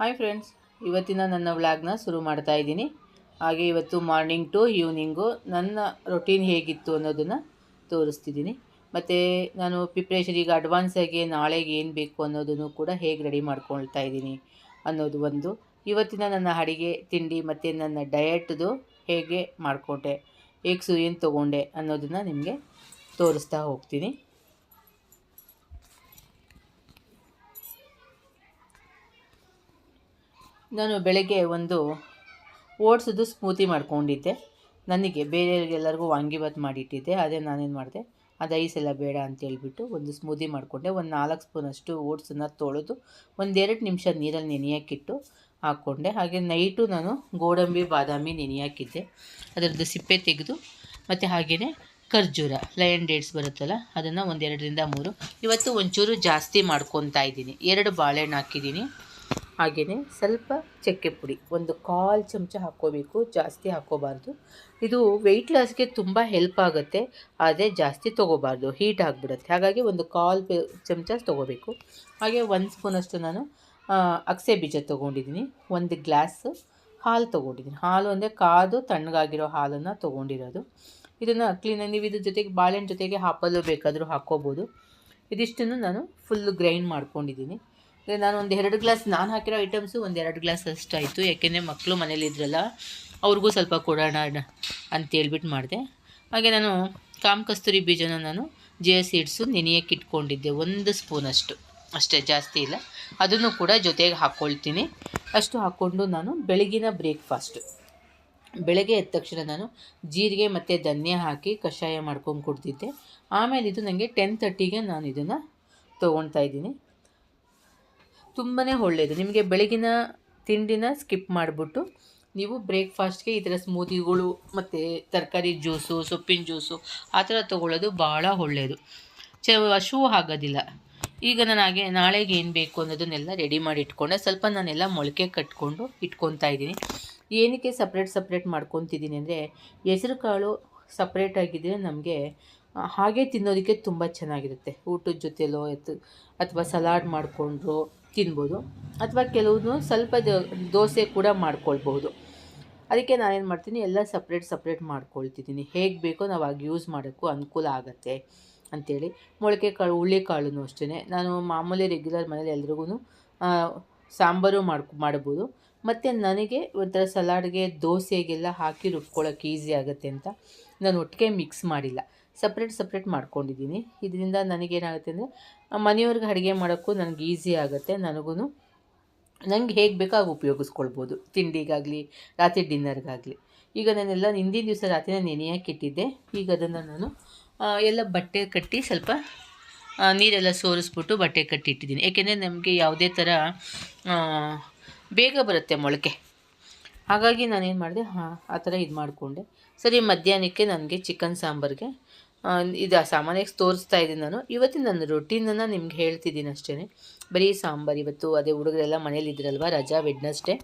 Hi friends ಇವತ್ತಿನ ನನ್ನ ವ್ಲಾಗ್ನ ಶುರು ಮಾಡ್ತಾ ಇದ್ದೀನಿ. ಹಾಗೆ ಇವತ್ತು ಮಾರ್ನಿಂಗ್ ಟು ಈವ್ನಿಂಗು ನನ್ನ ರೊಟೀನ್ ಹೇಗಿತ್ತು ಅನ್ನೋದನ್ನು ತೋರಿಸ್ತಿದ್ದೀನಿ. ಮತ್ತು ನಾನು ಪ್ರಿಪ್ರೇಷನ್ ಈಗ ಅಡ್ವಾನ್ಸಾಗಿ ನಾಳೆಗೆ ಏನು ಬೇಕು ಅನ್ನೋದನ್ನು ಕೂಡ ಹೇಗೆ ರೆಡಿ ಮಾಡ್ಕೊಳ್ತಾ ಇದ್ದೀನಿ ಅನ್ನೋದು ಒಂದು. ಇವತ್ತಿನ ನನ್ನ ಅಡಿಗೆ, ತಿಂಡಿ ಮತ್ತು ನನ್ನ ಡಯಟ್ದು ಹೇಗೆ ಮಾಡಿಕೊಂಡೆ ಹೇಗೆ ಏನು ತೊಗೊಂಡೆ ಅನ್ನೋದನ್ನು ನಿಮಗೆ ತೋರಿಸ್ತಾ ಹೋಗ್ತೀನಿ. ನಾನು ಬೆಳಗ್ಗೆ ಒಂದು ಓಟ್ಸದು ಸ್ಮೂತಿ ಮಾಡ್ಕೊಂಡಿದ್ದೆ. ನನಗೆ ಬೇರೆಯವ್ರಿಗೆಲ್ಲರಿಗೂ ವಾಂಗಿಬಾತ್ ಮಾಡಿಟ್ಟಿದ್ದೆ. ಅದೇ ನಾನೇನು ಮಾಡಿದೆ? ಅದು ಐಸ್ ಎಲ್ಲ ಬೇಡ ಅಂತ ಹೇಳ್ಬಿಟ್ಟು ಒಂದು ಸ್ಮೂದಿ ಮಾಡಿಕೊಂಡೆ. ಒಂದು ನಾಲ್ಕು ಸ್ಪೂನಷ್ಟು ಓಟ್ಸನ್ನು ತೊಳೆದು ಒಂದೆರಡು ನಿಮಿಷ ನೀರಲ್ಲಿ ನೆನೆಯೋಕ್ಕಿಟ್ಟು ಹಾಕ್ಕೊಂಡೆ. ಹಾಗೆ ನೈಟು ನಾನು ಗೋಡಂಬಿ, ಬಾದಾಮಿ ನೆನೆಯಾಕಿದ್ದೆ. ಅದರದ್ದು ಸಿಪ್ಪೆ ತೆಗೆದು ಮತ್ತು ಹಾಗೆಯೇ ಖರ್ಜೂರ, ಲಯನ್ ಡೇಟ್ಸ್ ಬರುತ್ತಲ್ಲ, ಅದನ್ನು ಒಂದೆರಡರಿಂದ ಮೂರು. ಇವತ್ತು ಒಂಚೂರು ಜಾಸ್ತಿ ಮಾಡ್ಕೊತಾ ಇದ್ದೀನಿ. ಎರಡು ಬಾಳೆಹಣ್ಣು ಹಾಕಿದ್ದೀನಿ. ಹಾಗೆಯೇ ಸ್ವಲ್ಪ ಚಕ್ಕೆ ಪುಡಿ, ಒಂದು ಕಾಲು ಚಮಚ ಹಾಕ್ಕೋಬೇಕು, ಜಾಸ್ತಿ ಹಾಕ್ಕೋಬಾರ್ದು. ಇದು ವೆಯ್ಟ್ ಲಾಸ್ಗೆ ತುಂಬ ಹೆಲ್ಪ್ ಆಗುತ್ತೆ, ಆದರೆ ಜಾಸ್ತಿ ತೊಗೋಬಾರ್ದು ಹೀಟ್ ಆಗಿಬಿಡುತ್ತೆ. ಹಾಗಾಗಿ ಒಂದು ಕಾಲು ಚಮಚ ತೊಗೋಬೇಕು. ಹಾಗೆ ಒಂದು ಸ್ಪೂನಷ್ಟು ನಾನು ಅಗಸೆ ಬೀಜ ತೊಗೊಂಡಿದ್ದೀನಿ. ಒಂದು ಗ್ಲಾಸ್ ಹಾಲು ತೊಗೊಂಡಿದ್ದೀನಿ. ಹಾಲು ಅಂದರೆ ಕಾದು ತಣ್ಣಗಾಗಿರೋ ಹಾಲನ್ನು ತೊಗೊಂಡಿರೋದು. ಇದನ್ನು ಕ್ಲೀನಾಗಿ ನೀವು ಇದ್ರ ಜೊತೆಗೆ, ಬಾಳೆಹಣ್ಣು ಜೊತೆಗೆ ಹಾಪಲು ಬೇಕಾದರೂ ಹಾಕ್ಕೋಬೋದು. ಇದಿಷ್ಟನ್ನು ನಾನು ಫುಲ್ಲು ಗ್ರೈಂಡ್ ಮಾಡ್ಕೊಂಡಿದ್ದೀನಿ. ನಾನು ಒಂದು ಎರಡು ಗ್ಲಾಸ್ ನಾನು ಹಾಕಿರೋ ಐಟಮ್ಸು ಒಂದು ಎರಡು ಗ್ಲಾಸ್ ಅಷ್ಟಾಯಿತು. ಯಾಕೆಂದರೆ ಮಕ್ಕಳು ಮನೇಲಿದ್ರಲ್ಲ ಅವ್ರಿಗೂ ಸ್ವಲ್ಪ ಕೊಡೋಣ ಅಂತ ಹೇಳ್ಬಿಟ್ಟು ಮಾಡಿದೆ. ಹಾಗೆ ನಾನು ಕಾಮ್ ಕಸ್ತೂರಿ ಬೀಜನ ನಾನು ಜೆ ಸೀಡ್ಸು ನೆನೆಯಕ್ಕೆ ಇಟ್ಕೊಂಡಿದ್ದೆ, ಒಂದು ಸ್ಪೂನಷ್ಟು ಅಷ್ಟೇ. ಜಾಸ್ತಿ ಇಲ್ಲ. ಅದನ್ನು ಕೂಡ ಜೊತೆಗೆ ಹಾಕ್ಕೊಳ್ತೀನಿ ಅಷ್ಟು ಹಾಕ್ಕೊಂಡು ನಾನು ಬೆಳಗಿನ ಬ್ರೇಕ್ಫಾಸ್ಟು ಬೆಳಗ್ಗೆ ಎದ್ದ ತಕ್ಷಣ ನಾನು ಜೀರಿಗೆ ಮತ್ತು ಧನ್ಯ ಹಾಕಿ ಕಷಾಯ ಮಾಡ್ಕೊಂಡು ಕುಡ್ತಿದ್ದೆ ಆಮೇಲೆ ಇದು ನನಗೆ ಟೆನ್ ತರ್ಟಿಗೆ ನಾನು ಇದನ್ನು ತೊಗೊಳ್ತಾ ಇದ್ದೀನಿ. ತುಂಬಾ ಒಳ್ಳೆಯದು ನಿಮಗೆ ಬೆಳಗಿನ ತಿಂಡಿನ ಸ್ಕಿಪ್ ಮಾಡಿಬಿಟ್ಟು ನೀವು ಬ್ರೇಕ್ಫಾಸ್ಟ್ಗೆ ಈ ಥರ ಸ್ಮೂದಿಗಳು ಮತ್ತು ತರಕಾರಿ ಜ್ಯೂಸು, ಸೊಪ್ಪಿನ ಜ್ಯೂಸು ಆ ಥರ ತೊಗೊಳ್ಳೋದು ಭಾಳ ಒಳ್ಳೆಯದು ಚ, ಶೂ ಆಗೋದಿಲ್ಲ. ಈಗ ನಾನು ಹಾಗೆ ನಾಳೆಗೆ ಏನು ಬೇಕು ಅನ್ನೋದನ್ನೆಲ್ಲ ರೆಡಿ ಮಾಡಿ ಇಟ್ಕೊಂಡೆ. ಸ್ವಲ್ಪ ನಾನೆಲ್ಲ ಮೊಳಕೆ ಕಟ್ಕೊಂಡು ಇಟ್ಕೊತಾ ಇದ್ದೀನಿ. ಏನಕ್ಕೆ ಸಪ್ರೇಟ್ ಸಪ್ರೇಟ್ ಮಾಡ್ಕೊತಿದ್ದೀನಿ ಅಂದರೆ ಹೆಸರು ಕಾಳು ಸಪ್ರೇಟ್ ಆಗಿದ್ದರೆ ನಮಗೆ ಹಾಗೆ ತಿನ್ನೋದಕ್ಕೆ ತುಂಬ ಚೆನ್ನಾಗಿರುತ್ತೆ. ಊಟದ ಜೊತೆಲೋ, ಅಥವಾ ಸಲಾಡ್ ಮಾಡಿಕೊಂಡ್ರು ತಿನ್ಬೋದು. ಅಥವಾ ಕೆಲವೊಂದು ಸ್ವಲ್ಪ ದೋಸೆ ಕೂಡ ಮಾಡ್ಕೊಳ್ಬೋದು ಅದಕ್ಕೆ ನಾನೇನು ಮಾಡ್ತೀನಿ, ಎಲ್ಲ ಸಪ್ರೇಟ್ ಸಪ್ರೇಟ್ ಮಾಡ್ಕೊಳ್ತಿದ್ದೀನಿ. ಹೇಗೆ ಬೇಕೋ ನಾವು ಆಗ ಯೂಸ್ ಮಾಡೋಕ್ಕೂ ಅನುಕೂಲ ಆಗುತ್ತೆ ಅಂಥೇಳಿ ಮೊಳಕೆ ಕಾಳು ಹುರುಳಿಕಾಳೂ ಅಷ್ಟೇ ನಾನು ಮಾಮೂಲಿ ರೆಗ್ಯುಲರ್ ಮನೇಲಿ ಎಲ್ರಿಗೂ ಸಾಂಬಾರು ಮಾಡ್ಕೊ, ಮಾಡ್ಬೋದು. ಮತ್ತು ನನಗೆ ಒಂಥರ ಸಲಾಡ್ಗೆ ದೋಸೆಗೆಲ್ಲ ಹಾಕಿ ರುಬ್ಕೊಳ್ಳೋಕೆ ಈಸಿ ಆಗುತ್ತೆ ಅಂತ ನಾನು ಒಟ್ಟಿಗೆ ಮಿಕ್ಸ್ ಮಾಡಿಲ್ಲ. ಸಪ್ರೇಟ್ ಸಪ್ರೇಟ್ ಮಾಡ್ಕೊಂಡಿದ್ದೀನಿ. ಇದರಿಂದ ನನಗೇನಾಗುತ್ತೆ ಅಂದರೆ ಮನೆಯವ್ರಿಗೆ ಅಡುಗೆ ಮಾಡೋಕ್ಕೂ ನನಗೆ ಈಸಿ ಆಗುತ್ತೆ ನನಗೂ ನಂಗೆ ಹೇಗೆ ಬೇಕೋ ಹಾಗೆ ಉಪಯೋಗಿಸ್ಕೊಳ್ಬೋದು. ತಿಂಡಿಗಾಗಲಿ, ರಾತ್ರಿ ಡಿನ್ನರ್ಗಾಗಲಿ ಈಗ ನಾನೆಲ್ಲ ಹಿಂದಿನ ದಿವಸ ರಾತ್ರಿನೇ ನೆನೆಯಕ್ಕೆ ಇಟ್ಟಿದ್ದೆ. ಈಗ ಅದನ್ನು ನಾನು ಎಲ್ಲ ಬಟ್ಟೆ ಕಟ್ಟಿ ಸ್ವಲ್ಪ ನೀರೆಲ್ಲ ಸೋರಿಸ್ಬಿಟ್ಟು ಬಟ್ಟೆ ಕಟ್ಟಿಟ್ಟಿದ್ದೀನಿ ಏಕೆಂದರೆ ನಮಗೆ ಯಾವುದೇ ಥರ ಬೇಗ ಬರುತ್ತೆ ಮೊಳಕೆ. ಹಾಗಾಗಿ ನಾನೇನು ಮಾಡಿದೆ, ಹಾಂ, ಆ ಥರ ಇದು ಮಾಡಿಕೊಂಡೆ. ಸರಿ, ಮಧ್ಯಾಹ್ನಕ್ಕೆ ನನಗೆ ಚಿಕನ್ ಸಾಂಬಾರಿಗೆ ಇದು ಸಾಮಾನ್ಯವಾಗಿ ತೋರಿಸ್ತಾ ಇದ್ದೀನಿ ನಾನು. ಇವತ್ತಿನ ನನ್ನ ರೊಟೀನನ್ನು ನಿಮ್ಗೆ ಹೇಳ್ತಿದ್ದೀನಿ ಅಷ್ಟೇ ಬರೀ ಸಾಂಬಾರು, ಇವತ್ತು ಅದೇ ಹುಡುಗರೆಲ್ಲ ಮನೇಲಿ ಇದ್ರಲ್ವ, ರಜಾ ವೆಡ್ನಸ್ಡೇ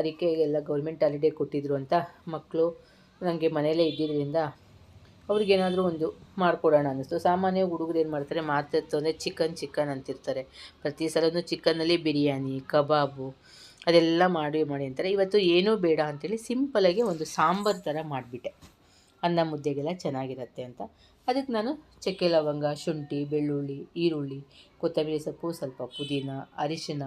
ಅದಕ್ಕೆ ಎಲ್ಲ ಗೌರ್ಮೆಂಟ್ ಹಾಲಿಡೇ ಕೊಟ್ಟಿದ್ರು ಅಂತ ಮಕ್ಕಳು ನನಗೆ ಮನೇಲೇ ಇದ್ದಿದ್ದರಿಂದ ಅವ್ರಿಗೇನಾದರೂ ಒಂದು ಮಾಡಿಕೊಡೋಣ ಅನ್ನಿಸ್ತು. ಸಾಮಾನ್ಯ ಹುಡುಗರು ಏನು ಮಾಡ್ತಾರೆ ಮಾತಾಡ್ತು ಅಂದರೆ ಚಿಕನ್ ಚಿಕನ್ ಅಂತಿರ್ತಾರೆ. ಪ್ರತಿ ಸಲವೂ ಚಿಕನ್ನಲ್ಲಿ ಬಿರಿಯಾನಿ, ಕಬಾಬು ಅದೆಲ್ಲ ಮಾಡಿ ಮಾಡಿ ಅಂತಾರೆ. ಇವತ್ತು ಏನೂ ಬೇಡ ಅಂತೇಳಿ ಸಿಂಪಲಾಗಿ ಒಂದು ಸಾಂಬಾರು ಥರ ಮಾಡಿಬಿಟ್ಟೆ. ಅನ್ನ ಮುದ್ದೆಗೆಲ್ಲ ಚೆನ್ನಾಗಿರುತ್ತೆ ಅಂತ. ಅದಕ್ಕೆ ನಾನು ಚಕ್ಕೆ ಲವಂಗ, ಶುಂಠಿ, ಬೆಳ್ಳುಳ್ಳಿ, ಈರುಳ್ಳಿ, ಕೊತ್ತಂಬರಿ ಸೊಪ್ಪು, ಸ್ವಲ್ಪ ಪುದೀನ, ಅರಿಶಿನ,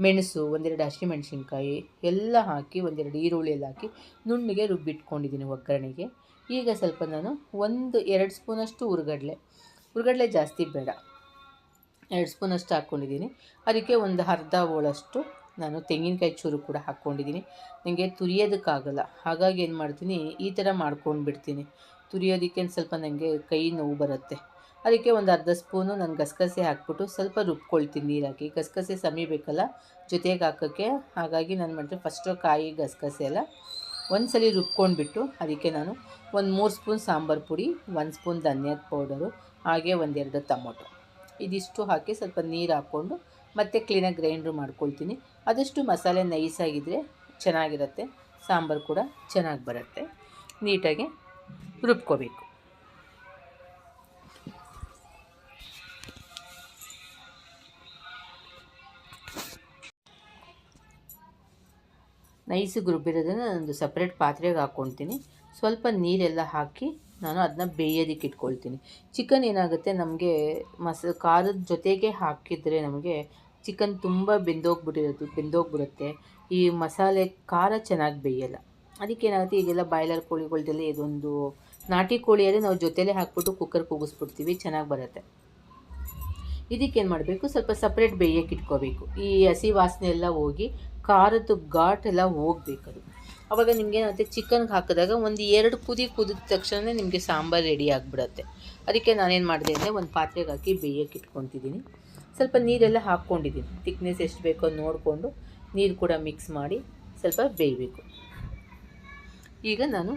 ಮೆಣಸು, ಒಂದೆರಡು ಹಸಿಮೆಣಸಿನ್ಕಾಯಿ ಎಲ್ಲ ಹಾಕಿ, ಒಂದೆರಡು ಈರುಳ್ಳಿ ಎಲ್ಲ ಹಾಕಿ ನುಣ್ಣಗೆ ರುಬ್ಬಿಟ್ಕೊಂಡಿದ್ದೀನಿ ಒಗ್ಗರಣೆಗೆ. ಈಗ ಸ್ವಲ್ಪ ನಾನು ಒಂದು ಎರಡು ಸ್ಪೂನಷ್ಟು ಹುರ್ಗಡ್ಲೆ ಹುರ್ಗಡ್ಲೆ ಜಾಸ್ತಿ ಬೇಡ. ಎರಡು ಸ್ಪೂನಷ್ಟು ಹಾಕ್ಕೊಂಡಿದ್ದೀನಿ. ಅದಕ್ಕೆ ಒಂದು ಅರ್ಧ ಹೋಳಷ್ಟು ನಾನು ತೆಂಗಿನಕಾಯಿ ಚೂರು ಕೂಡ ಹಾಕ್ಕೊಂಡಿದ್ದೀನಿ. ನನಗೆ ತುರಿಯೋದಕ್ಕಾಗಲ್ಲ. ಹಾಗಾಗಿ ಏನು ಮಾಡ್ತೀನಿ, ಈ ಥರ ಮಾಡ್ಕೊಂಡು ಬಿಡ್ತೀನಿ ತುರಿಯೋದಕ್ಕೆ ಸ್ವಲ್ಪ ನನಗೆ ಕೈ ನೋವು ಬರುತ್ತೆ. ಅದಕ್ಕೆ ಒಂದು ಅರ್ಧ ಸ್ಪೂನು ನಾನು ಗಸಗಸೆ ಹಾಕ್ಬಿಟ್ಟು ಸ್ವಲ್ಪ ರುಬ್ಕೊಳ್ತೀನಿ ನೀರಾಕಿ. ಗಸಗಸೆ ಸಮಿಬೇಕಲ್ಲ ಜೊತೆಗೆ ಹಾಕೋಕ್ಕೆ. ಹಾಗಾಗಿ ನಾನು ಮಾಡ್ತೀನಿ ಫಸ್ಟು ಕಾಯಿ ಗಸಗಸೆ ಎಲ್ಲ ಒಂದು ಸಲ ರುಬ್ಕೊಂಡ್ಬಿಟ್ಟು ಅದಕ್ಕೆ ನಾನು ಒಂದು ಮೂರು ಸ್ಪೂನ್ ಸಾಂಬಾರು ಪುಡಿ, ಒಂದು ಸ್ಪೂನ್ ಧನಿಯಾದ ಪೌಡರು, ಹಾಗೆ ಒಂದೆರಡು ಟೊಮೊಟೊ. ಇದಿಷ್ಟು ಹಾಕಿ ಸ್ವಲ್ಪ ನೀರು ಹಾಕ್ಕೊಂಡು ಮತ್ತೆ ಕ್ಲೀನಾಗಿ ಗ್ರೈಂಡ್ರು ಮಾಡ್ಕೊಳ್ತೀನಿ. ಆದಷ್ಟು ಮಸಾಲೆ ನೈಸಾಗಿದ್ದರೆ ಚೆನ್ನಾಗಿರುತ್ತೆ, ಸಾಂಬಾರು ಕೂಡ ಚೆನ್ನಾಗಿ ಬರುತ್ತೆ. ನೀಟಾಗಿ ರುಬ್ಕೋಬೇಕು. ನೈಸಿಗೆ ರುಬ್ಬಿರೋದನ್ನು ಒಂದು ಸಪ್ರೇಟ್ ಪಾತ್ರೆಗೆ ಹಾಕ್ಕೊತೀನಿ ಸ್ವಲ್ಪ ನೀರೆಲ್ಲ ಹಾಕಿ ನಾನು ಅದನ್ನ ಬೇಯೋದಕ್ಕೆ ಇಟ್ಕೊಳ್ತೀನಿ. ಚಿಕನ್ ಏನಾಗುತ್ತೆ, ನಮಗೆ ಮಸ, ಖಾರದ ಜೊತೆಗೆ ಹಾಕಿದರೆ ನಮಗೆ ಚಿಕನ್ ತುಂಬ ಬೆಂದೋಗ್ಬಿಟ್ಟಿರೋದು, ಬೆಂದೋಗ್ಬಿಡುತ್ತೆ. ಈ ಮಸಾಲೆ ಖಾರ ಚೆನ್ನಾಗಿ ಬೇಯಲ್ಲ. ಅದಕ್ಕೆ ಏನಾಗುತ್ತೆ, ಈಗೆಲ್ಲ ಬಾಯ್ಲರ್ ಕೋಳಿಗಳ್ದೆಲ್ಲ ಇದೊಂದು ನಾಟಿ ಕೋಳಿ ಆದರೆ ನಾವು ಜೊತೆಲೇ ಹಾಕ್ಬಿಟ್ಟು ಕುಕ್ಕರ್ ಕೂಗಿಸ್ಬಿಡ್ತೀವಿ, ಚೆನ್ನಾಗಿ ಬರುತ್ತೆ. ಇದಕ್ಕೇನು ಮಾಡಬೇಕು, ಸ್ವಲ್ಪ ಸಪ್ರೇಟ್ ಬೇಯಕ್ಕೆ ಇಟ್ಕೋಬೇಕು. ಈ ಹಸಿ ವಾಸನೆ ಎಲ್ಲ ಹೋಗಿ ಖಾರದ ಘಾಟ್ ಎಲ್ಲ ಹೋಗ್ಬೇಕದು. ಅವಾಗ ನಿಮ್ಗೆ ಏನಾಗುತ್ತೆ ಚಿಕನ್ಗೆ ಹಾಕಿದಾಗ ಒಂದು ಎರಡು ಕುದಿ ಕುದಿದ ತಕ್ಷಣ ನಿಮಗೆ ಸಾಂಬಾರು ರೆಡಿ ಆಗಿಬಿಡತ್ತೆ. ಅದಕ್ಕೆ ನಾನೇನು ಮಾಡಿದೆ ಅಂದರೆ ಒಂದು ಪಾತ್ರೆಗೆ ಹಾಕಿ ಬೇಯಕ್ಕೆ ಇಟ್ಕೊತಿದ್ದೀನಿ ಸ್ವಲ್ಪ ನೀರೆಲ್ಲ ಹಾಕ್ಕೊಂಡಿದ್ದೀನಿ ತಿಕ್ನೆಸ್ ಎಷ್ಟು ಬೇಕೋ ನೋಡಿಕೊಂಡು ನೀರು ಕೂಡ ಮಿಕ್ಸ್ ಮಾಡಿ ಸ್ವಲ್ಪ ಬೇಯಬೇಕು. ಈಗ ನಾನು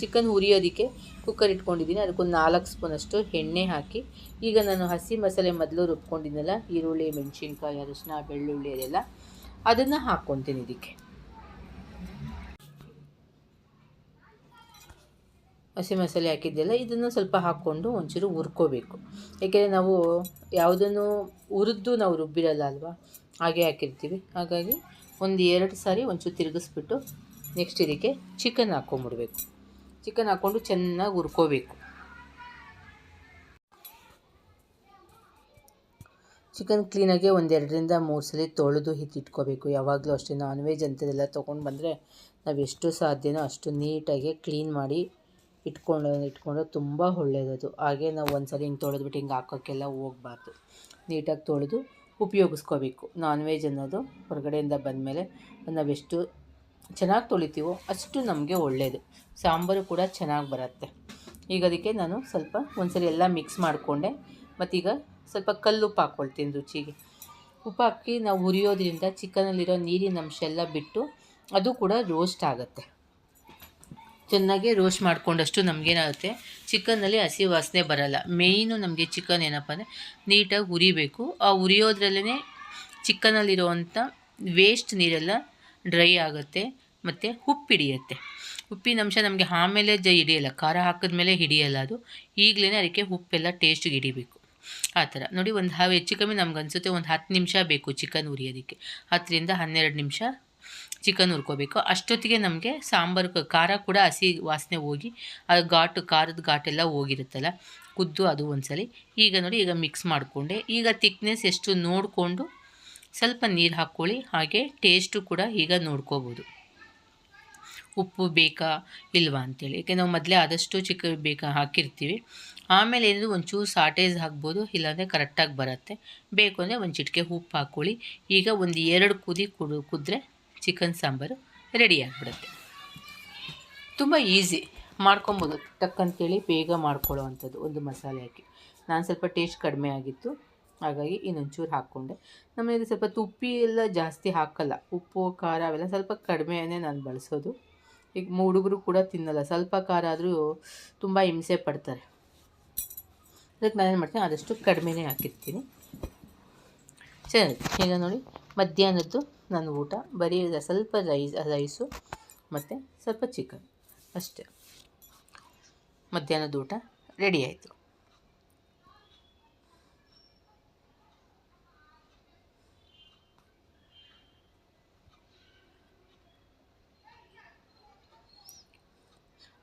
ಚಿಕನ್ ಹುರಿಯೋದಕ್ಕೆ ಕುಕ್ಕರ್ ಇಟ್ಕೊಂಡಿದ್ದೀನಿ ಅದಕ್ಕೊಂದು ನಾಲ್ಕು ಸ್ಪೂನಷ್ಟು ಎಣ್ಣೆ ಹಾಕಿ, ಈಗ ನಾನು ಹಸಿ ಮಸಾಲೆ ಮೊದಲು ರುಬ್ಕೊಂಡಿದ್ದೆನಲ್ಲ ಈರುಳ್ಳಿ, ಮೆಣಸಿನ್ಕಾಯಿ ಅರಿಶಿನ ಬೆಳ್ಳುಳ್ಳಿ ಅದೆಲ್ಲ, ಅದನ್ನು ಹಾಕ್ಕೊತೀನಿ ಇದಕ್ಕೆ. ಹಸಿ ಮಸಾಲೆ ಹಾಕಿದ್ದೆಲ್ಲ ಇದನ್ನು ಸ್ವಲ್ಪ ಹಾಕ್ಕೊಂಡು ಒಂಚೂರು ಹುರ್ಕೋಬೇಕು. ಏಕೆಂದರೆ ನಾವು ಯಾವುದನ್ನು ಹುರಿದು ನಾವು ರುಬ್ಬಿರಲ್ಲ ಅಲ್ವಾ? ಹಾಗೆ ಹಾಕಿರ್ತೀವಿ. ಹಾಗಾಗಿ ಒಂದು ಎರಡು ಸಾರಿ ಒಂಚೂರು ತಿರುಗಿಸ್ಬಿಟ್ಟು ನೆಕ್ಸ್ಟ್ ಇದಕ್ಕೆ ಚಿಕನ್ ಹಾಕ್ಕೊಂಬಿಡ್ಬೇಕು ಚಿಕನ್ ಹಾಕ್ಕೊಂಡು ಚೆನ್ನಾಗಿ ಹುರ್ಕೋಬೇಕು. ಚಿಕನ್ ಕ್ಲೀನಾಗೆ ಒಂದೆರಡರಿಂದ ಮೂರು ಸಲ ತೊಳೆದು ಹಿತ್ತಿಟ್ಕೋಬೇಕು ಯಾವಾಗಲೂ ಅಷ್ಟೇ ನಾನ್ ವೆಜ್ ಅಂಥದ್ದೆಲ್ಲ ತೊಗೊಂಡು ಬಂದರೆ ನಾವು ಎಷ್ಟು ಸಾಧ್ಯನೋ ಅಷ್ಟು ನೀಟಾಗಿ ಕ್ಲೀನ್ ಮಾಡಿ ಇಟ್ಕೊಂಡು ಇಟ್ಕೊಂಡ್ರೆ ತುಂಬ ಒಳ್ಳೆಯದದು ಹಾಗೆ ನಾವು ಒಂದು ಸಲ ಹಿಂಗೆ ತೊಳೆದ್ಬಿಟ್ಟು ಹಿಂಗೆ ಹಾಕೋಕ್ಕೆಲ್ಲ ಹೋಗ್ಬಾರ್ದು. ನೀಟಾಗಿ ತೊಳೆದು ಉಪಯೋಗಿಸ್ಕೋಬೇಕು. ನಾನ್ ವೆಜ್ ಅನ್ನೋದು ಹೊರಗಡೆಯಿಂದ ಬಂದಮೇಲೆ ನಾವೆಷ್ಟು ಚೆನ್ನಾಗಿ ತೊಳಿತೀವೋ ಅಷ್ಟು ನಮಗೆ ಒಳ್ಳೆಯದು ಸಾಂಬಾರು ಕೂಡ ಚೆನ್ನಾಗಿ ಬರುತ್ತೆ. ಈಗ ಅದಕ್ಕೆ ನಾನು ಸ್ವಲ್ಪ ಒಂದ್ಸರಿ ಎಲ್ಲ ಮಿಕ್ಸ್ ಮಾಡಿಕೊಂಡೆ. ಮತ್ತೀಗ ಸ್ವಲ್ಪ ಕಲ್ಲುಪ್ಪು ಹಾಕ್ಕೊಳ್ತೀನಿ ರುಚಿಗೆ. ಉಪ್ಪು ಹಾಕಿ ನಾವು ಹುರಿಯೋದ್ರಿಂದ ಚಿಕನಲ್ಲಿರೋ ನೀರಿನ ಅಂಶ ಎಲ್ಲ ಬಿಟ್ಟು ಅದು ಕೂಡ ರೋಸ್ಟ್ ಆಗುತ್ತೆ. ಚೆನ್ನಾಗಿ ರೋಸ್ಟ್ ಮಾಡಿಕೊಂಡಷ್ಟು ನಮಗೇನಾಗುತ್ತೆ, ಚಿಕನ್ನಲ್ಲಿ ಹಸಿ ವಾಸನೆ ಬರಲ್ಲ. ಮೇಯ್ನು ನಮಗೆ ಚಿಕನ್ ಏನಪ್ಪ ಅಂದರೆ ನೀಟಾಗಿ ಉರಿಬೇಕು ಆ ಉರಿಯೋದ್ರಲ್ಲೇ ಚಿಕನಲ್ಲಿರುವಂಥ ವೇಸ್ಟ್ ನೀರೆಲ್ಲ ಡ್ರೈ ಆಗುತ್ತೆ, ಮತ್ತು ಉಪ್ಪು ಹಿಡಿಯುತ್ತೆ. ಉಪ್ಪಿನ ಅಂಶ ನಮಗೆ ಆಮೇಲೆ ಜ ಹಿಡಿಯಲ್ಲ, ಖಾರ ಹಾಕಿದ್ಮೇಲೆ ಹಿಡಿಯಲ್ಲ ಅದು. ಈಗಲೇ ಅದಕ್ಕೆ ಉಪ್ಪೆಲ್ಲ ಟೇಸ್ಟಿಗೆ ಹಿಡಿಬೇಕು. ಆ ಥರ. ನೋಡಿ, ಒಂದು ಹಾವು ಹೆಚ್ಚು ಕಮ್ಮಿ ನಮ್ಗೆ ಅನಿಸುತ್ತೆ, ಒಂದು ಹತ್ತು ನಿಮಿಷ ಬೇಕು ಚಿಕನ್ ಉರಿಯೋದಕ್ಕೆ ಹತ್ತರಿಂದ ಹನ್ನೆರಡು ನಿಮಿಷ ಚಿಕನ್ ಹುರ್ಕೋಬೇಕು. ಅಷ್ಟೊತ್ತಿಗೆ ನಮಗೆ ಸಾಂಬಾರು ಖಾರ ಕೂಡ ಹಸಿ ವಾಸನೆ ಹೋಗಿ ಅದು ಘಾಟು, ಖಾರದ ಘಾಟೆಲ್ಲ ಹೋಗಿರುತ್ತಲ್ಲ, ಕುದ್ದು ಅದು ಒಂದ್ಸಲಿ. ಈಗ ನೋಡಿ, ಈಗ ಮಿಕ್ಸ್ ಮಾಡಿಕೊಂಡೆ. ಈಗ ತಿಕ್ನೆಸ್ ಎಷ್ಟು ನೋಡಿಕೊಂಡು ಸ್ವಲ್ಪ ನೀರು ಹಾಕ್ಕೊಳ್ಳಿ. ಹಾಗೆ ಟೇಸ್ಟು ಕೂಡ ಈಗ ನೋಡ್ಕೋಬೋದು. ಉಪ್ಪು ಬೇಕಾ ಇಲ್ವಾ ಅಂತೇಳಿ. ಯಾಕೆ ನಾವು ಮೊದಲೇ ಆದಷ್ಟು ಚಿಕ್ಕ ಬೇಕಾ ಹಾಕಿರ್ತೀವಿ. ಆಮೇಲೆ ಏನಿದ್ರು ಒಂಚೂರು ಸಾಟೇಜ್ ಹಾಕ್ಬೋದು, ಇಲ್ಲಾಂದರೆ ಕರೆಕ್ಟಾಗಿ ಬರುತ್ತೆ. ಬೇಕು ಅಂದರೆ ಒಂದು ಚಿಟಿಕೆ ಉಪ್ಪು ಹಾಕ್ಕೊಳ್ಳಿ. ಈಗ ಒಂದು ಎರಡು ಕುದಿ ಕುದ್ರೆ ಚಿಕನ್ ಸಾಂಬಾರು ರೆಡಿ ಆಗಿಬಿಡುತ್ತೆ ತುಂಬ ಈಸಿ ಮಾಡ್ಕೊಬೋದು. ಟಕ್ಕಂತೇಳಿ ಬೇಗ ಮಾಡ್ಕೊಳ್ಳೋ ಅಂಥದ್ದು ಒಂದು ಮಸಾಲೆ ಹಾಕಿ. ನಾನು ಸ್ವಲ್ಪ ಟೇಸ್ಟ್ ಕಡಿಮೆ ಆಗಿತ್ತು. ಹಾಗಾಗಿ ಇನ್ನೊಂಚೂರು ಹಾಕ್ಕೊಂಡೆ. ನಮ್ಮನೇಲಿ ಸ್ವಲ್ಪ ತುಪ್ಪಿ ಎಲ್ಲ ಜಾಸ್ತಿ ಹಾಕಲ್ಲ. ಉಪ್ಪು, ಖಾರ ಅವೆಲ್ಲ ಸ್ವಲ್ಪ ಕಡಿಮೆನೇ ನಾನು ಬಳಸೋದು. ಈಗ ಹುಡುಗರು ಕೂಡ ತಿನ್ನಲ್ಲ. ಸ್ವಲ್ಪ ಖಾರ ಆದರೂ ತುಂಬ ಹಿಂಸೆ ಪಡ್ತಾರೆ. ಅದಕ್ಕೆ ನಾನೇನು ಮಾಡ್ತೀನಿ, ಆದಷ್ಟು ಕಡಿಮೆನೇ ಹಾಕಿರ್ತೀನಿ. ಚೆನ್ನಾಗಿ ಈಗ ನೋಡಿ ಮಧ್ಯಾಹ್ನದ್ದು ನನ್ನ ಊಟ, ಬರೀ ಸ್ವಲ್ಪ ರೈಸ್, ರೈಸು ಮತ್ತು ಸ್ವಲ್ಪ ಚಿಕನ್ ಅಷ್ಟೇ. ಮಧ್ಯಾಹ್ನದ ಊಟ ರೆಡಿ ಆಯಿತು.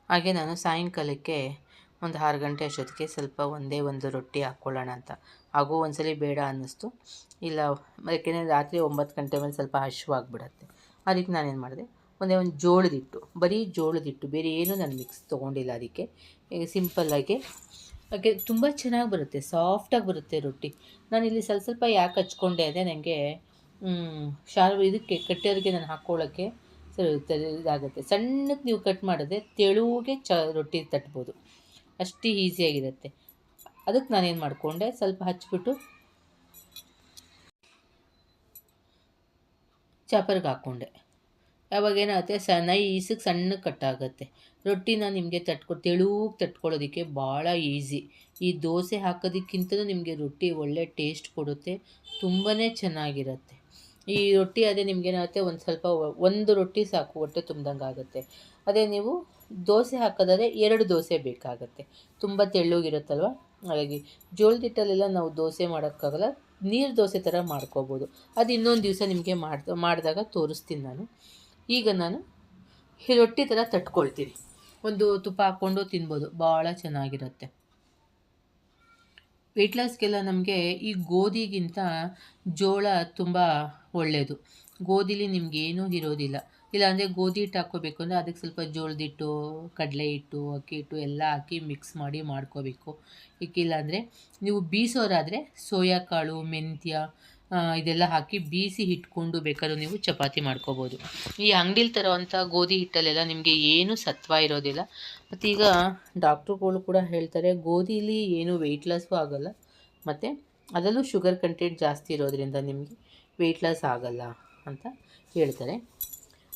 ಹಾಗೆ ನಾನು ಸಾಯಂಕಾಲಕ್ಕೆ ಒಂದು ಆರು ಗಂಟೆ ಅಷ್ಟೊತ್ತಿಗೆ ಸ್ವಲ್ಪ ಒಂದೇ ಒಂದು ರೊಟ್ಟಿ ಹಾಕ್ಕೊಳ್ಳೋಣ ಅಂತ. ಹಾಗೂ ಒಂದ್ಸಲಿ ಬೇಡ ಅನ್ನಿಸ್ತು. ಇಲ್ಲ, ಯಾಕೆಂದರೆ ರಾತ್ರಿ ಒಂಬತ್ತು ಗಂಟೆ ಮೇಲೆ ಸ್ವಲ್ಪ ಹಶ್ವಾಗಿಬಿಡತ್ತೆ. ಅದಕ್ಕೆ ನಾನೇನು ಮಾಡಿದೆ. ಒಂದೇ ಒಂದು ಜೋಳದಿಟ್ಟು ಬರೀ ಜೋಳದಿಟ್ಟು ಬೇರೆ ಏನೂ ನಾನು ಮಿಕ್ಸ್ ತೊಗೊಂಡಿಲ್ಲ ಅದಕ್ಕೆ. ಸಿಂಪಲ್ಲಾಗಿ ಹಾಗೆ ತುಂಬ ಚೆನ್ನಾಗಿ ಬರುತ್ತೆ ಸಾಫ್ಟಾಗಿ ಬರುತ್ತೆ ರೊಟ್ಟಿ. ನಾನಿಲ್ಲಿ ಸ್ವಲ್ಪ ಸ್ವಲ್ಪ ಯಾಕೆ ಹಚ್ಕೊಂಡೆ ಅಂದರೆ ನನಗೆ ಶಾರ್ ಇದಕ್ಕೆ ಕಟ್ಟೆಯರಿಗೆ ನಾನು ಹಾಕ್ಕೊಳ್ಳೋಕ್ಕೆ ಇದಾಗುತ್ತೆ. ಸಣ್ಣಕ್ಕೆ ನೀವು ಕಟ್ ಮಾಡಿದ್ರೆ ತೆಳುವಿಗೆ ಚ, ರೊಟ್ಟಿ ತಟ್ಬೋದು. ಅಷ್ಟು ಈಸಿಯಾಗಿರುತ್ತೆ ಅದಕ್ಕೆ ನಾನೇನು ಮಾಡಿಕೊಂಡೆ, ಸ್ವಲ್ಪ ಹಚ್ಚಿಬಿಟ್ಟು ಚಾಪರ್ಗೆ ಹಾಕ್ಕೊಂಡೆ. ಯಾವಾಗ ಏನಾಗುತ್ತೆ, ಸ ನೈಸಿಗೆ ಸಣ್ಣಗೆ ಕಟ್ಟಾಗುತ್ತೆ ರೊಟ್ಟಿನ ನಿಮಗೆ ತಟ್ಕೊ, ತೆಳುಗೆ ತಟ್ಕೊಳ್ಳೋದಕ್ಕೆ ಭಾಳ ಈಸಿ ಈ ದೋಸೆ ಹಾಕೋದಕ್ಕಿಂತಲೂ ನಿಮಗೆ ರೊಟ್ಟಿ ಒಳ್ಳೆ ಟೇಸ್ಟ್ ಕೊಡುತ್ತೆ ತುಂಬಾ ಚೆನ್ನಾಗಿರುತ್ತೆ. ಈ ರೊಟ್ಟಿ ಅದೇ ನಿಮಗೇನಾಗುತ್ತೆ ಒಂದು ಸ್ವಲ್ಪ, ಒಂದು ರೊಟ್ಟಿ ಸಾಕು, ಹೊಟ್ಟೆ ತುಂಬ್ದಂಗೆ ಆಗುತ್ತೆ ಅದೇ ನೀವು ದೋಸೆ ಹಾಕೋದಾದರೆ ಎರಡು ದೋಸೆ ಬೇಕಾಗುತ್ತೆ. ತುಂಬ ತೆಳ್ಳಗಿರುತ್ತಲ್ವ? ಹಾಗಾಗಿ ಜೋಳದ ಹಿಟ್ಟಲ್ಲೆಲ್ಲ ನಾವು ದೋಸೆ ಮಾಡೋಕ್ಕಾಗಲ್ಲ. ನೀರು ದೋಸೆ ಥರ ಮಾಡ್ಕೋಬೋದು. ಅದು ಇನ್ನೊಂದು ದಿವಸ ನಿಮಗೆ ಮಾಡ್ದ, ಮಾಡಿದಾಗ ತೋರಿಸ್ತೀನಿ ನಾನು. ಈಗ ನಾನು ರೊಟ್ಟಿ ಥರ ತಟ್ಕೊಳ್ತೀನಿ. ಒಂದು ತುಪ್ಪ ಹಾಕ್ಕೊಂಡು ತಿನ್ಬೋದು. ಭಾಳ ಚೆನ್ನಾಗಿರುತ್ತೆ. ವೆಯ್ಟ್ ಲಾಸ್ಗೆಲ್ಲ ನಮಗೆ ಈ ಗೋಧಿಗಿಂತ ಜೋಳ ತುಂಬ ಒಳ್ಳೆಯದು ಗೋಧಿಲಿ ನಿಮಗೇನೂ ಇರೋದಿಲ್ಲ. ಇಲ್ಲಾಂದರೆ ಗೋಧಿ ಹಿಟ್ಟು ಹಾಕ್ಕೋಬೇಕು ಅಂದರೆ ಅದಕ್ಕೆ ಸ್ವಲ್ಪ ಜೋಳದ ಹಿಟ್ಟು, ಕಡಲೆ ಹಿಟ್ಟು, ಅಕ್ಕಿ ಹಿಟ್ಟು ಎಲ್ಲ ಹಾಕಿ ಮಿಕ್ಸ್ ಮಾಡಿ ಮಾಡ್ಕೋಬೇಕು. ಇಕ್ಕಿಲ್ಲಾಂದರೆ ನೀವು ಬೀಸೋರಾದರೆ ಸೋಯಾ ಕಾಳು, ಮೆಂತ್ಯ ಇದೆಲ್ಲ ಹಾಕಿ ಬೀಸಿ ಇಟ್ಕೊಂಡು ಬೇಕಾದ್ರೂ ನೀವು ಚಪಾತಿ ಮಾಡ್ಕೋಬೋದು. ಈ ಅಂಗಡಿಲಿ ತರೋವಂಥ ಗೋಧಿ ಹಿಟ್ಟಲ್ಲೆಲ್ಲ ನಿಮಗೆ ಏನೂ ಸತ್ವ ಇರೋದಿಲ್ಲ. ಮತ್ತು ಈಗ ಡಾಕ್ಟ್ರುಗಳು ಕೂಡ ಹೇಳ್ತಾರೆ ಗೋಧಿಲಿ ಏನು ವೆಯ್ಟ್ ಲಾಸು ಆಗೋಲ್ಲ, ಮತ್ತು ಅದರಲ್ಲೂ ಶುಗರ್ ಕಂಟೆಂಟ್ ಜಾಸ್ತಿ ಇರೋದ್ರಿಂದ ನಿಮಗೆ ವೆಯ್ಟ್ ಲಾಸ್ ಆಗೋಲ್ಲ ಅಂತ ಹೇಳ್ತಾರೆ.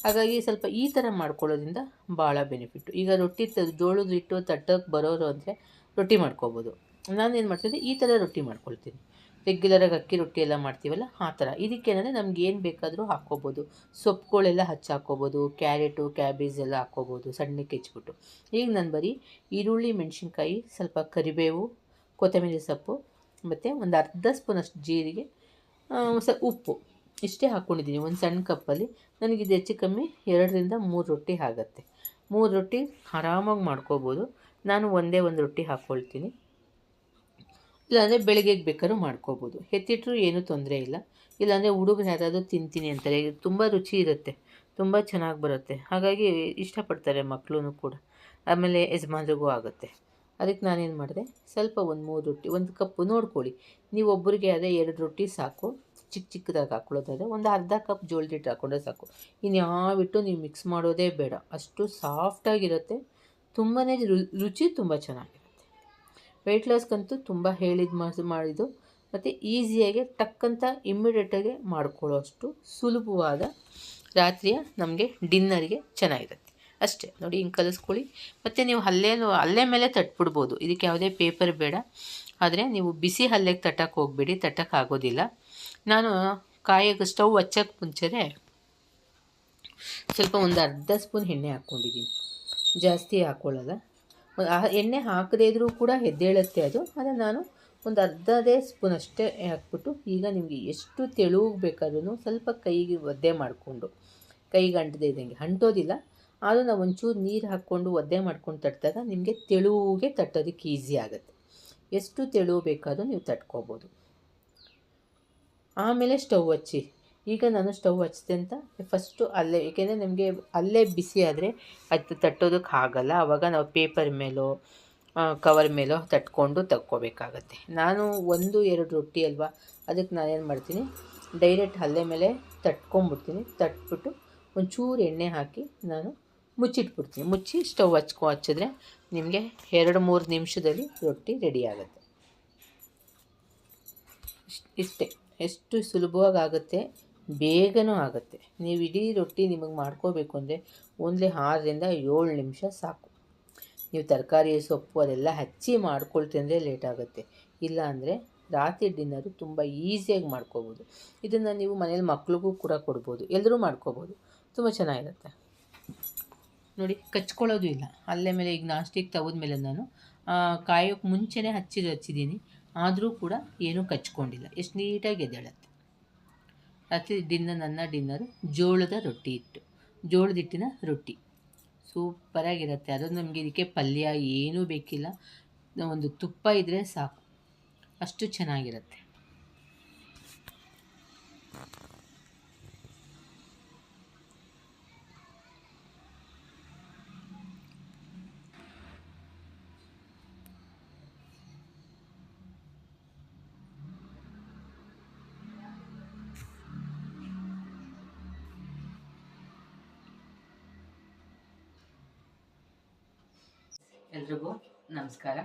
ಹಾಗಾಗಿ ಸ್ವಲ್ಪ ಈ ಥರ ಮಾಡ್ಕೊಳ್ಳೋದ್ರಿಂದ ಭಾಳ ಬೆನಿಫಿಟ್ಟು ಈಗ ರೊಟ್ಟಿ ತ, ಜೋಳದ ಹಿಟ್ಟು ತಟ್ಟಕ್ಕೆ ಬರೋರು ಅಂದರೆ ರೊಟ್ಟಿ ಮಾಡ್ಕೋಬೋದು. ನಾನೇನು ಮಾಡ್ತೀನಿ ಈ ಥರ ರೊಟ್ಟಿ ಮಾಡ್ಕೊಳ್ತೀನಿ. ರೆಗ್ಯುಲರಾಗಿ ಅಕ್ಕಿ ರೊಟ್ಟಿ ಎಲ್ಲ ಮಾಡ್ತೀವಲ್ಲ, ಆ ಥರ ಇದಕ್ಕೇನಂದರೆ ನಮ್ಗೆ ಏನು ಬೇಕಾದರೂ ಹಾಕ್ಕೋಬೋದು. ಸೊಪ್ಪುಗಳೆಲ್ಲ ಹಚ್ಚಿ ಹಾಕ್ಕೋಬೋದು, ಕ್ಯಾರೆಟು, ಕ್ಯಾಬೇಜ್ ಎಲ್ಲ ಹಾಕ್ಕೋಬೋದು, ಸಣ್ಣಕ್ಕೆ ಹೆಚ್ಚಿಬಿಟ್ಟು. ಈಗ ನಾನು ಬರೀ ಈರುಳ್ಳಿ, ಮೆಣಸಿನ್ಕಾಯಿ, ಸ್ವಲ್ಪ ಕರಿಬೇವು, ಕೊತ್ತಂಬರಿ ಸೊಪ್ಪು, ಮತ್ತು ಒಂದು ಅರ್ಧ ಸ್ಪೂನಷ್ಟು ಜೀರಿಗೆ ಸ ಉಪ್ಪು. ಇಷ್ಟೇ ಹಾಕ್ಕೊಂಡಿದ್ದೀನಿ ಒಂದು ಸಣ್ಣ ಕಪ್ಪಲ್ಲಿ. ನನಗೆ ಇದು ಹೆಚ್ಚು ಕಮ್ಮಿ ಎರಡರಿಂದ ಮೂರು ರೊಟ್ಟಿ ಆಗುತ್ತೆ. ಮೂರು ರೊಟ್ಟಿ ಆರಾಮಾಗಿ ಮಾಡ್ಕೋಬೋದು. ನಾನು ಒಂದೇ ಒಂದು ರೊಟ್ಟಿ ಹಾಕ್ಕೊಳ್ತೀನಿ ಇಲ್ಲಾಂದರೆ ಬೆಳಗ್ಗೆಗೆ ಬೇಕಾದ್ರೂ ಮಾಡ್ಕೋಬೋದು. ಎತ್ತಿಟ್ರೂ ಏನೂ ತೊಂದರೆ ಇಲ್ಲ. ಇಲ್ಲಾಂದರೆ ಹುಡುಗರು ಯಾರಾದರೂ ತಿಂತೀನಿ ಅಂತಾರೆ. ತುಂಬ ರುಚಿ ಇರುತ್ತೆ. ತುಂಬ ಚೆನ್ನಾಗಿ ಬರುತ್ತೆ. ಹಾಗಾಗಿ ಇಷ್ಟಪಡ್ತಾರೆ ಮಕ್ಕಳೂ ಕೂಡ. ಆಮೇಲೆ ಯಜಮಾನ್ರಿಗೂ ಆಗುತ್ತೆ. ಅದಕ್ಕೆ ನಾನೇನು ಮಾಡಿದೆ? ಸ್ವಲ್ಪ ಒಂದು ಮೂರು ರೊಟ್ಟಿ, ಒಂದು ಕಪ್ಪು ನೋಡ್ಕೊಳ್ಳಿ. ನೀವು ಒಬ್ಬರಿಗೆ ಆದರೆ ಎರಡು ರೊಟ್ಟಿ ಸಾಕು. ಚಿಕ್ಕ ಚಿಕ್ಕದಾಗಿ ಹಾಕ್ಕೊಳ್ಳೋದಾದರೆ ಒಂದು ಅರ್ಧ ಕಪ್ ಜೋಳದ ಹಿಟ್ಟು ಹಾಕ್ಕೊಂಡ್ರೆ ಸಾಕು. ಇನ್ಯಾವಿಟ್ಟು ಯಾವ ನೀವು ಮಿಕ್ಸ್ ಮಾಡೋದೇ ಬೇಡ. ಅಷ್ಟು ಸಾಫ್ಟಾಗಿರುತ್ತೆ ತುಂಬಾ ರುಚಿ ತುಂಬ ಚೆನ್ನಾಗಿರುತ್ತೆ. ವೆಯ್ಟ್ ಲಾಸ್ಗಂತೂ ತುಂಬ ಹೇಳಿದ ಮಾಸ ಮಾಡಿದ್ದು. ಮತ್ತು ಈಸಿಯಾಗಿ ಟಕ್ಕಂತ ಇಮ್ಮಿಡಿಯೇಟಾಗಿ ಮಾಡ್ಕೊಳ್ಳೋ ಅಷ್ಟು ಸುಲಭವಾದ ರಾತ್ರಿಯ ನಮಗೆ ಡಿನ್ನರ್ಗೆ ಚೆನ್ನಾಗಿರುತ್ತೆ. ಅಷ್ಟೇ. ನೋಡಿ, ಹಿಂಗೆ ಕಲಿಸ್ಕೊಳ್ಳಿ. ಮತ್ತು ನೀವು ಹಲ್ಲೇನು, ಹಲ್ಲೆ ಮೇಲೆ ತಟ್ಬಿಡ್ಬೋದು. ಇದಕ್ಕೆ ಯಾವುದೇ ಪೇಪರ್ ಬೇಡ. ಆದರೆ ನೀವು ಬಿಸಿ ಹಲ್ಲೆಗೆ ತಟ್ಟಕ್ಕೆ ಹೋಗಬೇಡಿ. ತಟ್ಟಕ್ಕೆ ಆಗೋದಿಲ್ಲ. ನಾನು ಕಾಯಕ್ಕೆ ಸ್ಟವ್ ಹಚ್ಚಕ್ಕೆ ಮುಂಚೆನೇ ಸ್ವಲ್ಪ ಒಂದು ಅರ್ಧ ಸ್ಪೂನ್ ಎಣ್ಣೆ ಹಾಕ್ಕೊಂಡಿದ್ದೀನಿ. ಜಾಸ್ತಿ ಹಾಕ್ಕೊಳ್ಳಲ್ಲ ಎಣ್ಣೆ ಹಾಕದೇ ಇದ್ರೂ ಕೂಡ ಎದ್ದೇಳುತ್ತೆ ಅದು. ಆದರೆ ನಾನು ಒಂದು ಅರ್ಧದೇ ಸ್ಪೂನ್ ಅಷ್ಟೇ ಹಾಕ್ಬಿಟ್ಟು ಈಗ ನಿಮಗೆ ಎಷ್ಟು ತೆಳುವು ಬೇಕಾದ್ರೂ ಸ್ವಲ್ಪ ಕೈಗೆ ಒದ್ದೆ ಮಾಡಿಕೊಂಡು. ಕೈಗೆ ಅಂಟದೇ ಇದ್ದಂಗೆ. ಅಂಟೋದಿಲ್ಲ. ಆದರೂ ನಾವು ಒಂಚೂರು ನೀರು ಹಾಕ್ಕೊಂಡು ಒದ್ದೆ ಮಾಡ್ಕೊಂಡು ತಟ್ಟಿದಾಗ ನಿಮಗೆ ತೆಳುವಿಗೆ ತಟ್ಟೋದಕ್ಕೆ ಈಸಿ ಆಗುತ್ತೆ. ಎಷ್ಟು ತೆಳುವು ಬೇಕಾದರೂ ನೀವು ತಟ್ಕೋಬೋದು. ಆಮೇಲೆ ಸ್ಟವ್ ಹಚ್ಚಿ. ಈಗ ನಾನು ಸ್ಟವ್ ಹಚ್ಚಿದೆ ಅಂತ ಫಸ್ಟು ಅಲ್ಲೇ, ಏಕೆಂದರೆ ನಮಗೆ ಅಲ್ಲೇ ಬಿಸಿ ಆದರೆ ಅದು ತಟ್ಟೋದಕ್ಕೆ ಆಗಲ್ಲ. ಆವಾಗ ನಾವು ಪೇಪರ್ ಮೇಲೋ ಕವರ್ ಮೇಲೋ ತಟ್ಕೊಂಡು ತಕ್ಕೋಬೇಕಾಗತ್ತೆ. ನಾನು ಒಂದು, ಎರಡು ರೊಟ್ಟಿ ಅಲ್ವಾ, ಅದಕ್ಕೆ ನಾನೇನು ಮಾಡ್ತೀನಿ ಡೈರೆಕ್ಟ್ ಅಲ್ಲೇ ಮೇಲೆ ತಟ್ಕೊಂಬಿಡ್ತೀನಿ ತಟ್ಬಿಟ್ಟು ಒಂಚೂರು ಎಣ್ಣೆ ಹಾಕಿ ನಾನು ಮುಚ್ಚಿಟ್ಬಿಡ್ತೀನಿ. ಮುಚ್ಚಿ ಸ್ಟವ್ ಹಚ್ಕೊ, ಹಚ್ಚಿದ್ರೆ ನಿಮಗೆ ಎರಡು, ಮೂರು ನಿಮಿಷದಲ್ಲಿ ರೊಟ್ಟಿ ರೆಡಿ ಆಗುತ್ತೆ. ಇಷ್ಟೇ. ಎಷ್ಟು ಸುಲಭವಾಗಿ ಆಗುತ್ತೆ ಬೇಗನೂ ಆಗುತ್ತೆ. ನೀವು ಇಡೀ ರೊಟ್ಟಿ ನಿಮಗೆ ಮಾಡ್ಕೋಬೇಕು ಅಂದರೆ ಓನ್ಲಿ ಆರರಿಂದ ಏಳು ನಿಮಿಷ ಸಾಕು. ನೀವು ತರಕಾರಿ, ಸೊಪ್ಪು ಅದೆಲ್ಲ ಹಚ್ಚಿ ಮಾಡ್ಕೊಳ್ತಂದರೆ ಲೇಟ್ ಆಗುತ್ತೆ. ಇಲ್ಲ ಅಂದರೆ ರಾತ್ರಿ ಡಿನ್ನರು ತುಂಬ ಈಸಿಯಾಗಿ ಮಾಡ್ಕೋಬೋದು. ಇದನ್ನು ನೀವು ಮನೇಲಿ ಮಕ್ಳಿಗೂ ಕೂಡ ಕೊಡ್ಬೋದು. ಎಲ್ಲರೂ ಮಾಡ್ಕೋಬೋದು. ತುಂಬ ಚೆನ್ನಾಗಿರುತ್ತೆ. ನೋಡಿ, ಕಚ್ಕೊಳ್ಳೋದು ಇಲ್ಲ. ಅಲ್ಲೇ ಮೇಲೆ ಈಗ ನಾಸ್ಟಿಕ್ ಮೇಲೆ ನಾನು ಕಾಯೋಕ್ಕೆ ಮುಂಚೆನೇ ಹಚ್ಚಿದ ಹಚ್ಚಿದ್ದೀನಿ ಆದರೂ ಕೂಡ ಏನೂ ಕಚ್ಕೊಂಡಿಲ್ಲ. ಎಷ್ಟು ನೀಟಾಗಿ ಎದ್ದೇಳತ್ತೆ. ರಾತ್ರಿ ಡಿನ್ನರ್, ನನ್ನ ಡಿನ್ನರು ಜೋಳದ ರೊಟ್ಟಿ ಇಟ್ಟು, ಜೋಳದ ಹಿಟ್ಟಿನ ರೊಟ್ಟಿ. ಸೂಪರಾಗಿರುತ್ತೆ ಅದು ನಮಗೆ ಇದಕ್ಕೆ ಪಲ್ಯ ಏನೂ ಬೇಕಿಲ್ಲ. ಒಂದು ತುಪ್ಪ ಇದ್ದರೆ ಸಾಕು. ಅಷ್ಟು ಚೆನ್ನಾಗಿರುತ್ತೆ. ಎಲ್ರಿಗೂ ನಮಸ್ಕಾರ.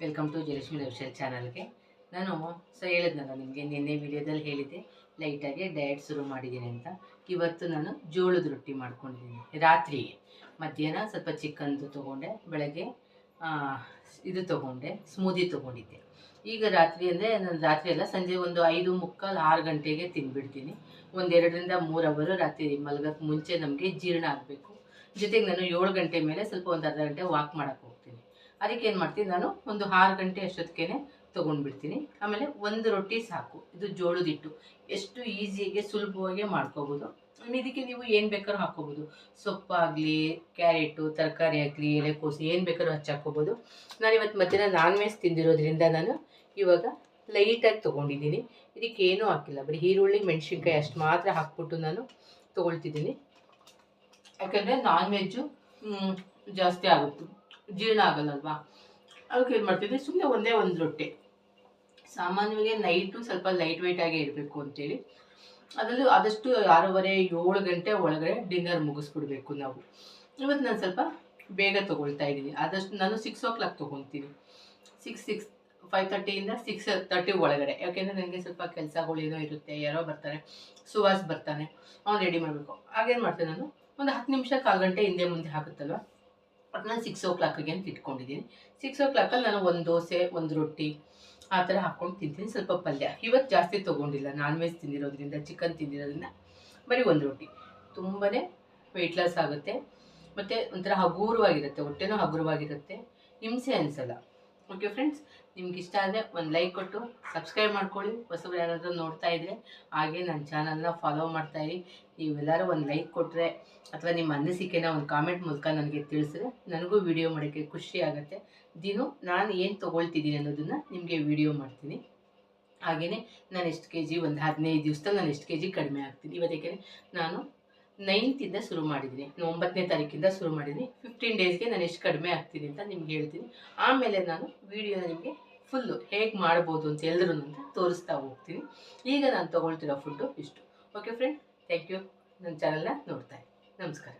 ವೆಲ್ಕಮ್ ಟು ಜಯಲಕ್ಷ್ಮಿ ಲೈಫ್ ಚಾನಲ್ಗೆ ನಾನು ಸೊ ಹೇಳಿದ್ನಲ್ಲ ನಿಮಗೆ, ನಿನ್ನೆ ವಿಡಿಯೋದಲ್ಲಿ ಹೇಳಿದ್ದೆ ಲೈಟಾಗಿ ಡಯಟ್ ಶುರು ಮಾಡಿದ್ದೀನಿ ಅಂತ. ಇವತ್ತು ನಾನು ಜೋಳದ ರೊಟ್ಟಿ ಮಾಡ್ಕೊಂಡಿದ್ದೀನಿ. ರಾತ್ರಿಗೆ ಮಧ್ಯಾಹ್ನ ಸ್ವಲ್ಪ ಚಿಕನ್ದು ತೊಗೊಂಡೆ, ಬೆಳಗ್ಗೆ ಇದು ತೊಗೊಂಡೆ ಸ್ಮೂದಿ ತೊಗೊಂಡಿದ್ದೆ. ಈಗ ರಾತ್ರಿ ಅಂದರೆ, ನಾನು ರಾತ್ರಿ ಎಲ್ಲ ಸಂಜೆ ಒಂದು ಐದು ಮುಕ್ಕಾಲು ಆರು ಗಂಟೆಗೆ ತಿಂದುಬಿಡ್ತೀನಿ. ಒಂದೆರಡರಿಂದ ಮೂರು ಅವರು ರಾತ್ರಿ ಮಲಗಕ್ಕೆ ಮುಂಚೆ ನಮಗೆ ಜೀರ್ಣ ಆಗಬೇಕು. ಜೊತೆಗೆ ನಾನು ಏಳು ಗಂಟೆ ಮೇಲೆ ಸ್ವಲ್ಪ ಒಂದು ಅರ್ಧ ಗಂಟೆ ವಾಕ್ ಮಾಡೋಕ್ಕೆ ಅದಕ್ಕೆ ಏನು ಮಾಡ್ತೀನಿ ನಾನು? ಒಂದು ಆರು ಗಂಟೆ ಅಷ್ಟೊತ್ತಿಗೆ ತೊಗೊಂಡ್ಬಿಡ್ತೀನಿ. ಆಮೇಲೆ ಒಂದು ರೊಟ್ಟಿ ಸಾಕು. ಇದು ಜೋಳದ ಹಿಟ್ಟು. ಎಷ್ಟು ಈಸಿಯಾಗಿ, ಸುಲಭವಾಗಿ ಮಾಡ್ಕೋಬೋದು. ಇದಕ್ಕೆ ನೀವು ಏನು ಬೇಕಾದ್ರೂ ಹಾಕ್ಕೋಬೋದು. ಸೊಪ್ಪಾಗಲಿ, ಕ್ಯಾರೆಟು, ತರಕಾರಿ ಆಗಲಿ, ಎಲೆಕೋಸು ಏನು ಬೇಕಾದ್ರೂ ಹಚ್ಚಿ ಹಾಕ್ಕೋಬೋದು. ನಾನು ಇವತ್ತು ಮಧ್ಯಾಹ್ನ ನಾನ್ ವೆಜ್ ತಿಂದಿರೋದ್ರಿಂದ ನಾನು ಇವಾಗ ಲೈಟಾಗಿ ತೊಗೊಂಡಿದ್ದೀನಿ. ಇದಕ್ಕೆ ಏನೂ ಹಾಕಿಲ್ಲ. ಬರೀ ಈರುಳ್ಳಿ, ಮೆಣಸಿನ್ಕಾಯಿ ಅಷ್ಟು ಮಾತ್ರ ಹಾಕ್ಬಿಟ್ಟು ನಾನು ತೊಗೊಳ್ತಿದ್ದೀನಿ. ಯಾಕಂದರೆ ನಾನ್ ವೆಜ್ಜು ಜಾಸ್ತಿ ಆಗುತ್ತೆ. ಜೀರ್ಣ ಆಗಲ್ಲಲ್ವಾ? ಅದಕ್ಕೆ ಏನು ಮಾಡ್ತಿದ್ದೆ? ಸುಮ್ಮನೆ ಒಂದೇ ಒಂದು ರೊಟ್ಟೆ. ಸಾಮಾನ್ಯವಾಗಿ ನೈಟು ಸ್ವಲ್ಪ ಲೈಟ್ ವೆಯ್ಟಾಗೇ ಇರಬೇಕು ಅಂತೇಳಿ. ಅದರಲ್ಲೂ ಆದಷ್ಟು ಆರೂವರೆ, ಏಳು ಗಂಟೆ ಒಳಗಡೆ ಡಿನ್ನರ್ ಮುಗಿಸ್ಬಿಡ್ಬೇಕು ನಾವು. ಇವತ್ತು ನಾನು ಸ್ವಲ್ಪ ಬೇಗ ತೊಗೊಳ್ತಾ ಇದ್ದೀನಿ. ಆದಷ್ಟು ನಾನು ಸಿಕ್ಸ್ ಓ ಕ್ಲಾಕ್ ತೊಗೊತೀನಿ ಸಿಕ್ಸ್ ಸಿಕ್ಸ್ ಫೈವ್ ತರ್ಟಿಯಿಂದ ಸಿಕ್ಸ್ ತರ್ಟಿ ಒಳಗಡೆ. ಯಾಕೆಂದರೆ ನನಗೆ ಸ್ವಲ್ಪ ಕೆಲಸಗಳೇನೋ ಇರುತ್ತೆ, ಯಾರೋ ಬರ್ತಾರೆ, ಸುವಾಸ್ ಬರ್ತಾನೆ, ಅವ್ನು ರೆಡಿ ಮಾಡಬೇಕು. ಹಾಗೇನು ಮಾಡ್ತೇನೆ ನಾನು? ಒಂದು ಹತ್ತು ನಿಮಿಷ ಕಾಲು ಗಂಟೆ ಹಿಂದೆ ಮುಂದೆ ಹಾಕುತ್ತಲ್ವ? ಅದು ನಾನು ಸಿಕ್ಸ್ ಓ ಕ್ಲಾಕಿಗೆ ಅಂತ ಇಟ್ಕೊಂಡಿದ್ದೀನಿ ಸಿಕ್ಸ್ ಓ ಕ್ಲಾಕಲ್ಲಿ ನಾನು ಒಂದು ದೋಸೆ, ಒಂದು ರೊಟ್ಟಿ ಆ ಥರ ಹಾಕ್ಕೊಂಡು ತಿಂತೀನಿ. ಸ್ವಲ್ಪ ಪಲ್ಯ. ಇವತ್ತು ಜಾಸ್ತಿ ತೊಗೊಂಡಿಲ್ಲ. ನಾನ್ ವೆಜ್ ತಿಂದಿರೋದ್ರಿಂದ ಚಿಕನ್ ತಿಂದಿರೋದ್ರಿಂದ ಬರೀ ಒಂದು ರೊಟ್ಟಿ. ತುಂಬಾ ವೆಯ್ಟ್ ಲಾಸ್ ಆಗುತ್ತೆ. ಮತ್ತು ಒಂಥರ ಹಗುರವಾಗಿರುತ್ತೆ. ಹೊಟ್ಟೆನೂ ಹಗುರವಾಗಿರುತ್ತೆ. ಹಿಂಸೆ ಅನಿಸಲ್ಲ. ಓಕೆ ಫ್ರೆಂಡ್ಸ್ ನಿಮ್ಗೆ ಇಷ್ಟ ಆದರೆ ಒಂದು ಲೈಕ್ ಕೊಟ್ಟು ಸಬ್ಸ್ಕ್ರೈಬ್ ಮಾಡ್ಕೊಳ್ಳಿ. ಹೊಸಬ್ರು ಯಾರಾದರೂ ನೋಡ್ತಾ ಇದ್ದರೆ ಹಾಗೆ ನನ್ನ ಚಾನಲ್ನ ಫಾಲೋ ಮಾಡ್ತಾ ಇರಿ. ನೀವೆಲ್ಲರೂ ಒಂದು ಲೈಕ್ ಕೊಟ್ಟರೆ ಅಥವಾ ನಿಮ್ಮ ಅನಿಸಿಕೆನ ಒಂದು ಕಾಮೆಂಟ್ ಮೂಲಕ ನನಗೆ ತಿಳಿಸಿದ್ರೆ ನನಗೂ ವಿಡಿಯೋ ಮಾಡೋಕ್ಕೆ ಖುಷಿ ಆಗುತ್ತೆ. ದಿನ ನಾನು ಏನು ತೊಗೊಳ್ತಿದ್ದೀನಿ ಅನ್ನೋದನ್ನು ನಿಮಗೆ ವಿಡಿಯೋ ಮಾಡ್ತೀನಿ. ಹಾಗೆಯೇ ನಾನು ಎಷ್ಟು ಕೆ ಜಿ ಒಂದು ಹದಿನೈದು ದಿವಸದಲ್ಲಿ ನಾನು ಎಷ್ಟು ಕೆ ಜಿ ಕಡಿಮೆ ಆಗ್ತೀನಿ. ಇವತ್ತೇಕೆ ನಾನು ನೈನ್ತಿಂದ ಶುರು ಮಾಡಿದ್ದೀನಿ. ಒಂಬತ್ತನೇ ತಾರೀಕಿಂದ ಶುರು ಮಾಡಿದ್ದೀನಿ. ಫಿಫ್ಟೀನ್ ಡೇಸ್ಗೆ ನಾನು ಎಷ್ಟು ಕಡಿಮೆ ಆಗ್ತೀನಿ ಅಂತ ನಿಮ್ಗೆ ಹೇಳ್ತೀನಿ. ಆಮೇಲೆ ನಾನು ವಿಡಿಯೋನ ನಿಮಗೆ ಫುಲ್ಲು ಹೇಗೆ ಮಾಡ್ಬೋದು ಅಂತ ಎಲ್ಲರೂ ಅಂತ ತೋರಿಸ್ತಾ ಹೋಗ್ತೀನಿ. ಈಗ ನಾನು ತೊಗೊಳ್ತಿರೋ ಫುಡ್ಡು ಇಷ್ಟು. ಓಕೆ ಫ್ರೆಂಡ್ ಥ್ಯಾಂಕ್ ಯು ನನ್ನ ಚಾನಲ್ನ ನೋಡ್ತಾ ನಮಸ್ಕಾರ.